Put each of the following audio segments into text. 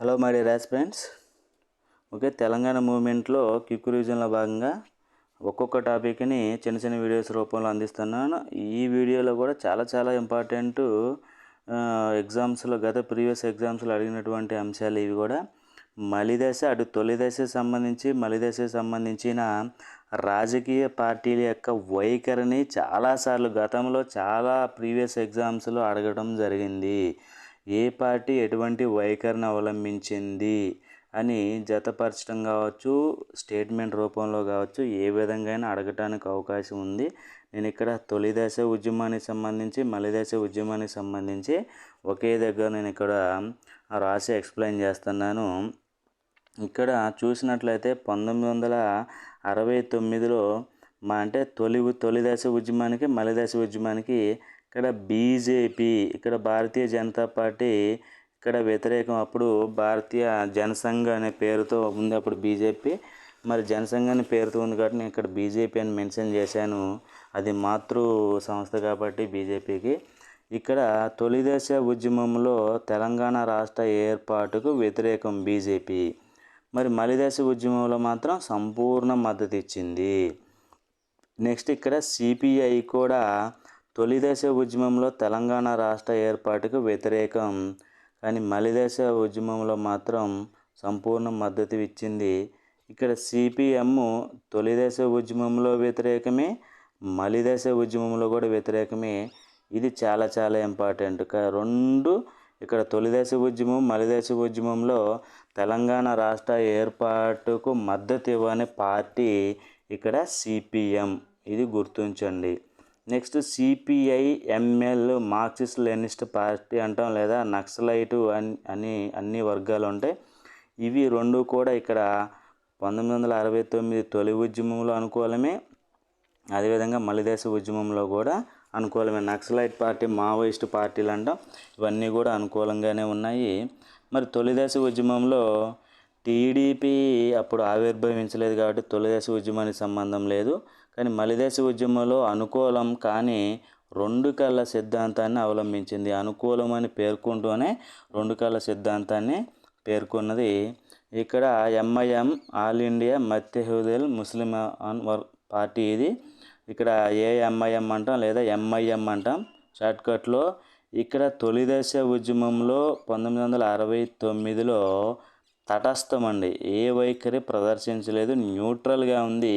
Hello my dear friends okay Telangana మూవ్మెంట్లో quick రివిజన్లో భాగంగా ఒక్కొక్క టాపిక్ని చిన్న చిన్న వీడియోస్ రూపంలో అందిస్తున్నాను. ఈ వీడియోలో కూడా చాలా చాలా ఇంపార్టెంట్ ఎగ్జామ్స్లో గత ప్రీవియస్ ఎగ్జామ్స్లో అడిగినటువంటి అంశాలు ఇవి కూడా. మలిదశ అటు తొలిదశ సంబంధించి మలిదశ సంబంధించిన రాజకీయ పార్టీల యొక్క వైఖరిని చాలాసార్లు గతంలో చాలా ప్రీవియస్ ఎగ్జామ్స్లో అడగడం జరిగింది. ఏ పార్టీ ఎటువంటి వైఖరిని అవలంబించింది అని జతపరచడం కావచ్చు స్టేట్మెంట్ రూపంలో కావచ్చు ఏ విధంగా అయినా అడగటానికి అవకాశం ఉంది. నేను ఇక్కడ తొలి దశ ఉద్యమానికి సంబంధించి మలి దశ ఉద్యమానికి సంబంధించి ఒకే దగ్గర నేను ఇక్కడ రాసి ఎక్స్ప్లెయిన్ చేస్తున్నాను. ఇక్కడ చూసినట్లయితే పంతొమ్మిది వందల అరవై తొమ్మిదిలో మా అంటే తొలి తొలి దశ ఉద్యమానికి మలి దశ ఉద్యమానికి ఇక్కడ బీజేపీ ఇక్కడ భారతీయ జనతా పార్టీ ఇక్కడ వ్యతిరేకం అప్పుడు భారతీయ జనసంఘ అనే పేరుతో ఉంది అప్పుడు బీజేపీ. మరి జనసంఘ అనే పేరుతో ఉంది కాబట్టి నేను ఇక్కడ బీజేపీ అని మెన్షన్ చేశాను. అది మాతృ సంస్థ కాబట్టి బీజేపీకి. ఇక్కడ తొలి దశ ఉద్యమంలో తెలంగాణ రాష్ట్ర ఏర్పాటుకు వ్యతిరేకం బీజేపీ. మరి మలిదశ ఉద్యమంలో మాత్రం సంపూర్ణ మద్దతు ఇచ్చింది. నెక్స్ట్ ఇక్కడ సిపిఐ కూడా తొలిదశ ఉద్యమంలో తెలంగాణ రాష్ట్ర ఏర్పాటుకు వ్యతిరేకం. కానీ మలిదశ ఉద్యమంలో మాత్రం సంపూర్ణ మద్దతు ఇచ్చింది. ఇక్కడ సిపిఎం తొలిదశ ఉద్యమంలో వ్యతిరేకమే మలిదశ ఉద్యమంలో కూడా వ్యతిరేకమే. ఇది చాలా చాలా ఇంపార్టెంట్. రెండు ఇక్కడ తొలిదశ ఉద్యమం మలిదశ ఉద్యమంలో తెలంగాణ రాష్ట్ర ఏర్పాటుకు మద్దతు ఇవ్వని పార్టీ ఇక్కడ సిపిఎం. ఇది గుర్తుంచండి. Next CPI ML Marxist Leninist party అంటాం లేదా నక్సలైటు అని అని అన్ని వర్గాలు ఉంటాయి ఇవి రెండు కూడా ఇక్కడ పంతొమ్మిది వందల అరవై తొమ్మిది తొలి ఉద్యమంలో అనుకూలమే. అదేవిధంగా మలిదేశ ఉద్యమంలో కూడా అనుకూలమే. నక్సలైట్ పార్టీ మావోయిస్ట్ పార్టీలు అంటాం. ఇవన్నీ కూడా అనుకూలంగానే ఉన్నాయి. మరి తొలిదశ ఉద్యమంలో టీడీపీ అప్పుడు ఆవిర్భవించలేదు కాబట్టి తొలిదశ ఉద్యమానికి సంబంధం లేదు. కానీ మలిదేశ ఉద్యమంలో అనుకూలం కానీ రెండు కళ్ళ సిద్ధాంతాన్ని అవలంబించింది. అనుకూలం అని పేర్కొంటూనే రెండు కళ్ళ సిద్ధాంతాన్ని పేర్కొన్నది. ఇక్కడ MIM all India Ittehadul Muslim party ఇది. ఇక్కడ ఏఎంఐఎం అంటాం లేదా ఎంఐఎం అంటాం? షార్ట్కట్లో ఇక్కడ తొలిదశ ఉద్యమంలో పంతొమ్మిది వందల అరవై తొమ్మిదిలో తటస్థం అండి. ఏ వైఖరి ప్రదర్శించలేదు. న్యూట్రల్గా ఉంది.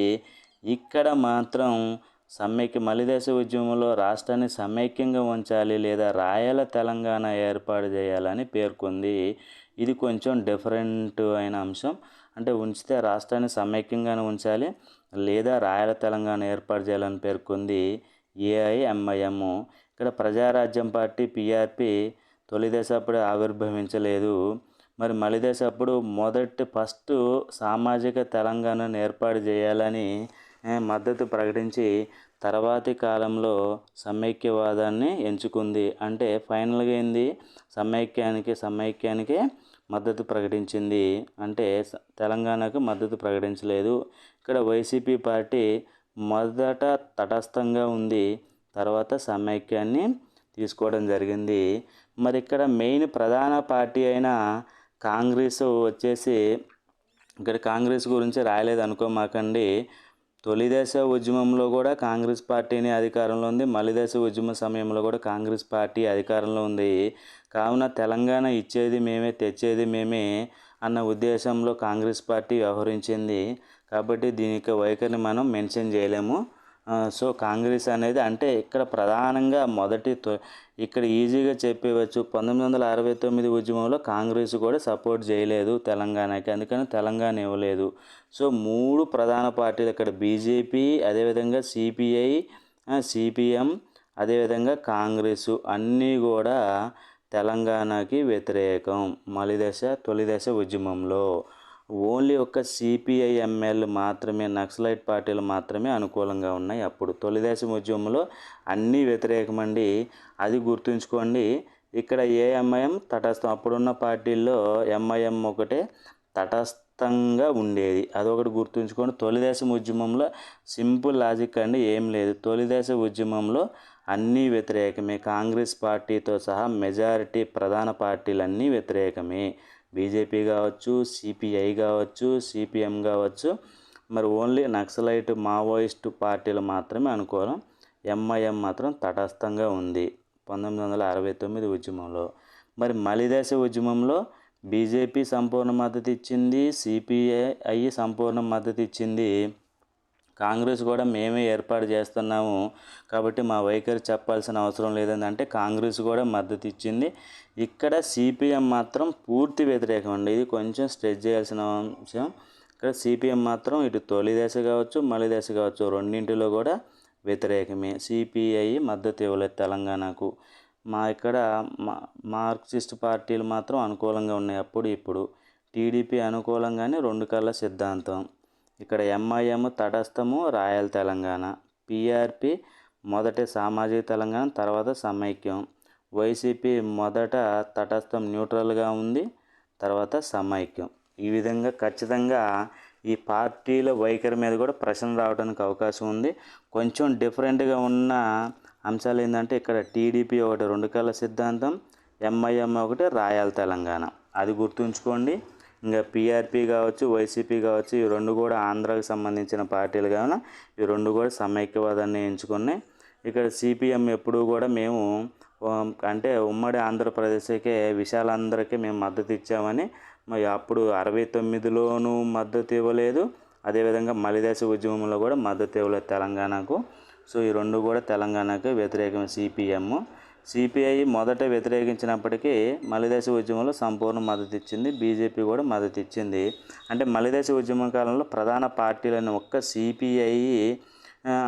ఇక్కడ మాత్రం సమైక్య మలిదశ ఉద్యమంలో రాష్ట్రాన్ని సమైక్యంగా ఉంచాలి లేదా రాయల తెలంగాణ ఏర్పాటు చేయాలని పేర్కొంది. ఇది కొంచెం డిఫరెంట్ అయిన అంశం. అంటే ఉంచితే రాష్ట్రాన్ని సమైక్యంగానే ఉంచాలి లేదా రాయల తెలంగాణ ఏర్పాటు చేయాలని పేర్కొంది ఏఐఎంఐఎం ఇక్కడ ప్రజారాజ్యం పార్టీ పిఆర్పి తొలి అప్పుడు ఆవిర్భవించలేదు. మరి మలి అప్పుడు మొదటి ఫస్ట్ సామాజిక తెలంగాణను ఏర్పాటు చేయాలని మద్దతు ప్రకటించి తర్వాతి కాలంలో సమైక్యవాదాన్ని ఎంచుకుంది. అంటే ఫైనల్గా ఏంది? సమైక్యానికి సమైక్యానికి మద్దతు ప్రకటించింది. అంటే తెలంగాణకు మద్దతు ప్రకటించలేదు. ఇక్కడ వైసీపీ పార్టీ మొదట తటస్థంగా ఉంది. తర్వాత సమైక్యాన్ని తీసుకోవడం జరిగింది. మరి ఇక్కడ మెయిన్ ప్రధాన పార్టీ అయిన కాంగ్రెస్ వచ్చేసి ఇక్కడ కాంగ్రెస్ గురించి రాయలేదు అనుకోమాకండి. తొలిదశ ఉద్యమంలో కూడా కాంగ్రెస్ పార్టీని అధికారంలో ఉంది. మలిదశ ఉద్యమ సమయంలో కూడా కాంగ్రెస్ పార్టీ అధికారంలో ఉంది. కావున తెలంగాణ ఇచ్చేది మేమే తెచ్చేది మేమే అన్న ఉద్దేశంలో కాంగ్రెస్ పార్టీ వ్యవహరించింది. కాబట్టి దీని యొక్క వైఖరిని మనం మెన్షన్ చేయలేము. సో కాంగ్రెస్ అనేది అంటే ఇక్కడ ప్రధానంగా మొదటి ఇక్కడ ఈజీగా చెప్పేవచ్చు. పంతొమ్మిది వందల అరవై తొమ్మిది ఉద్యమంలో కాంగ్రెస్ కూడా సపోర్ట్ చేయలేదు తెలంగాణకి. అందుకని తెలంగాణ ఇవ్వలేదు. సో మూడు ప్రధాన పార్టీలు ఇక్కడ బీజేపీ అదేవిధంగా సిపిఐ సిపిఎం అదేవిధంగా కాంగ్రెస్ అన్నీ కూడా తెలంగాణకి వ్యతిరేకం. మలిదశ తొలిదశ ఉద్యమంలో. ఓన్లీ ఒక సిపిఐ ఎంఎల్ మాత్రమే నక్సలైట్ పార్టీలు మాత్రమే అనుకూలంగా ఉన్నాయి అప్పుడు. తొలిదేశం ఉద్యమంలో అన్నీ వ్యతిరేకమండి. అది గుర్తుంచుకోండి. ఇక్కడ ఏ ఎంఐఎం తటస్థం అప్పుడున్న పార్టీల్లో ఎంఐఎం ఒకటే తటస్థంగా ఉండేది. అదొకటి గుర్తుంచుకోండి. తొలిదేశం ఉద్యమంలో సింపుల్ లాజిక్ అండి ఏం లేదు. తొలిదేశ ఉద్యమంలో అన్నీ వ్యతిరేకమే. కాంగ్రెస్ పార్టీతో సహా మెజారిటీ ప్రధాన పార్టీలన్నీ వ్యతిరేకమే. బీజేపీ కావచ్చు సిపిఐ కావచ్చు సిపిఎం కావచ్చు మరి ఓన్లీ నక్సలైట్ మావోయిస్ట్ పార్టీలు మాత్రమే అనుకూలం ఎంఐఎం మాత్రం తటస్థంగా ఉంది. పంతొమ్మిది వందల అరవై తొమ్మిది ఉద్యమంలో. మరి మలిదేశ ఉద్యమంలో బీజేపీ సంపూర్ణ మద్దతు ఇచ్చింది సిపిఐ సంపూర్ణ మద్దతు ఇచ్చింది కాంగ్రెస్ కూడా మేమే ఏర్పాటు చేస్తున్నాము కాబట్టి మా వైఖరి చెప్పాల్సిన అవసరం లేదని అంటే కాంగ్రెస్ కూడా మద్దతు ఇచ్చింది. ఇక్కడ సిపిఎం మాత్రం పూర్తి వ్యతిరేకం అండి. ఇది కొంచెం స్ట్రెచ్ చేయాల్సిన అంశం. ఇక్కడ సిపిఎం మాత్రం ఇటు తొలి దశ కావచ్చు మలి దశ కావచ్చు రెండింటిలో కూడా వ్యతిరేకమే. సిపిఐ మద్దతు ఇవ్వలేదు తెలంగాణకు. మా ఇక్కడ మా మార్క్సిస్ట్ పార్టీలు మాత్రం అనుకూలంగా ఉన్నాయి. అప్పుడు ఇప్పుడు టీడీపీ అనుకూలంగానే రెండు కళ్ళ సిద్ధాంతం. ఇక్కడ ఎంఐఎం తటస్థము రాయల్ తెలంగాణ. పిఆర్పి మొదటి సామాజిక తెలంగాణ తర్వాత సమైక్యం. వైసీపీ మొదట తటస్థం న్యూట్రల్గా ఉంది తర్వాత సమైక్యం. ఈ విధంగా ఖచ్చితంగా ఈ పార్టీల వైఖరి మీద కూడా ప్రశ్న రావడానికి అవకాశం ఉంది. కొంచెం డిఫరెంట్గా ఉన్న అంశాలు ఏంటంటే ఇక్కడ టీడీపీ ఒకటి రెండు కళ్ళ సిద్ధాంతం ఎంఐఎం ఒకటి రాయల్ తెలంగాణ. అది గుర్తుంచుకోండి. ఇంకా పీఆర్పీ కావచ్చు వైసీపీ కావచ్చు ఈ రెండు కూడా ఆంధ్రాకు సంబంధించిన పార్టీలు కావున ఈ రెండు కూడా సమైక్యవాదాన్ని ఎంచుకున్నాయి. ఇక్కడ సిపిఎం ఎప్పుడూ కూడా మేము అంటే ఉమ్మడి ఆంధ్రప్రదేశ్కే విశాలందరికీ మేము మద్దతు ఇచ్చామని మరి అప్పుడు అరవై తొమ్మిదిలోనూ మద్దతు ఇవ్వలేదు. అదేవిధంగా మలిదేశ ఉద్యమంలో కూడా మద్దతు ఇవ్వలేదు తెలంగాణకు. సో ఈ రెండు కూడా తెలంగాణకు వ్యతిరేకం సిపిఎం సిపిఐ మొదట వ్యతిరేకించినప్పటికీ మలిదేశ ఉద్యమంలో సంపూర్ణ మద్దతు ఇచ్చింది. బీజేపీ కూడా మద్దతు ఇచ్చింది. అంటే మలిదేశ ఉద్యమం కాలంలో ప్రధాన పార్టీలైన ఒక్క సిపిఐ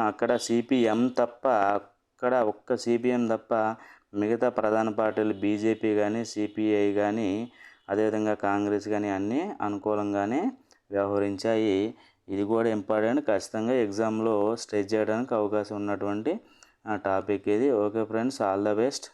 అక్కడ సిపిఎం తప్ప అక్కడ ఒక్క సిపిఎం తప్ప మిగతా ప్రధాన పార్టీలు బీజేపీ కానీ సిపిఐ కానీ అదేవిధంగా కాంగ్రెస్ కానీ అన్నీ అనుకూలంగానే వ్యవహరించాయి. ఇది కూడా ఇంపార్టెంట్. ఖచ్చితంగా ఎగ్జామ్లో స్ట్రెచ్ చేయడానికి అవకాశం ఉన్నటువంటి టాపిక్ ఇది. Okay friends all the best.